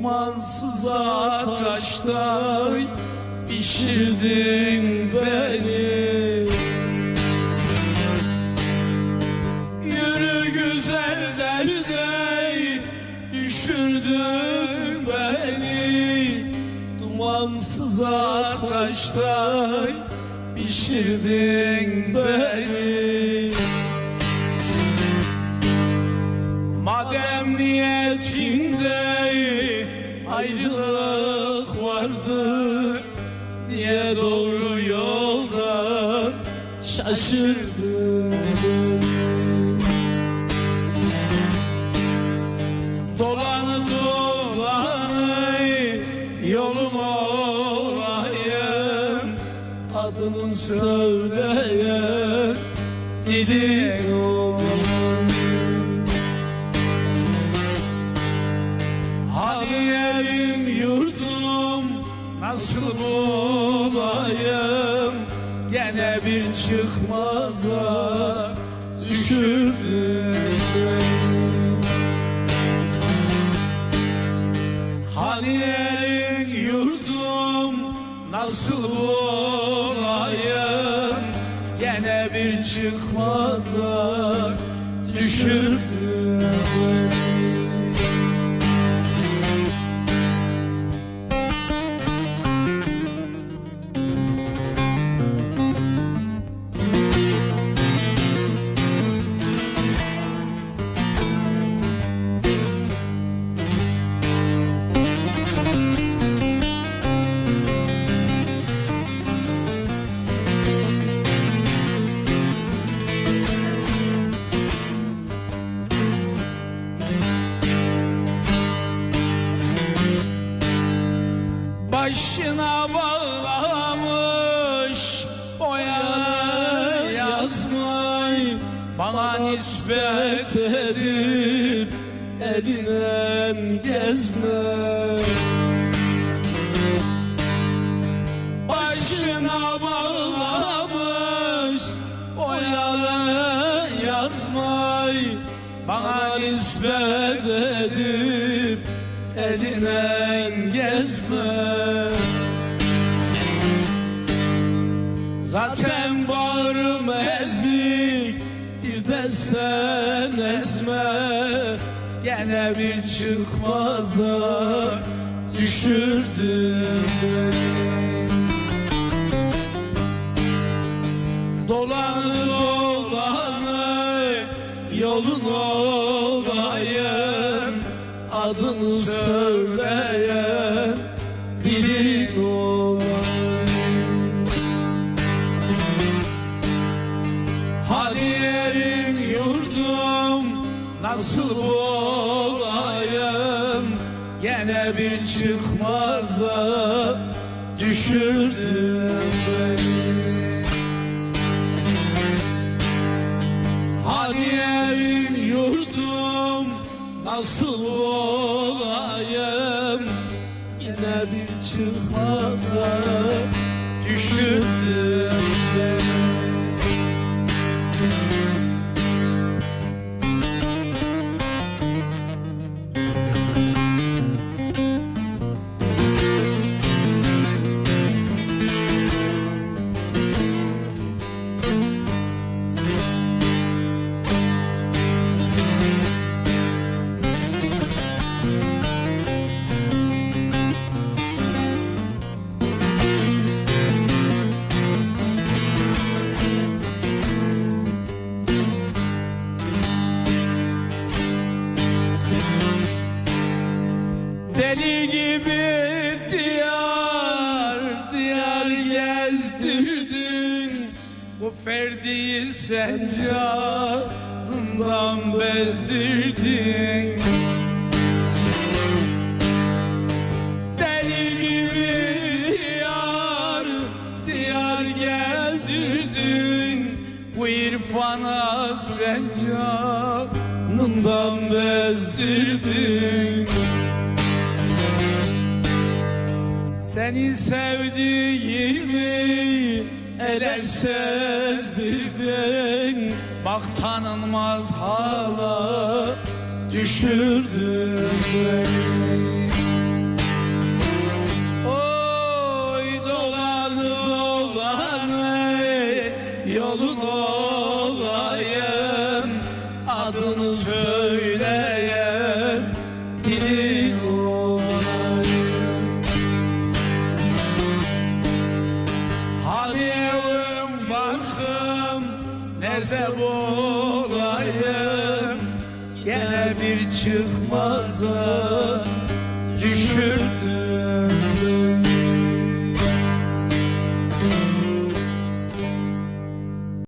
Dumansız ateşte Pişirdin beni. Yürü güzel derde Düşürdün beni. Dumansız ateşte Pişirdin beni Niye doğru yolda şaşırdın? Dolanı dolanı yolum olayım. Adını söyleyen dilin nasıl bulayım Gene bir çıkmaza düşürdün beni. Hani evim yurdum nasıl bulayım Gene bir çıkmaza Nispet edip elinden gezme. Başına bağlamış o yana yazmay Bana nispet edip elinden gezme. Zaten bağrım ezik sen ezme Gene bir çıkmaza düşürdün Dolanı dolanı yolun olayım Adını söyleyen nasıl olayım? Gene bir çıkmaza düşürdün beni. Hani evim yurdum nasıl olayım? Yine bir çıkmaza Deli gibi diyar diyar gezdirdin Bu ferdiyi sen canından bezdirdin. Deli gibi diyar diyar gezdirdin. Bu irfana sen canından bezdirdin Seni sevdiğimi ele sezdirdin. Bak tanınmaz hala düşürdün beni. Oy dolanı dolanı yolun olayım nezep olayım Gene bir çıkmaza düşür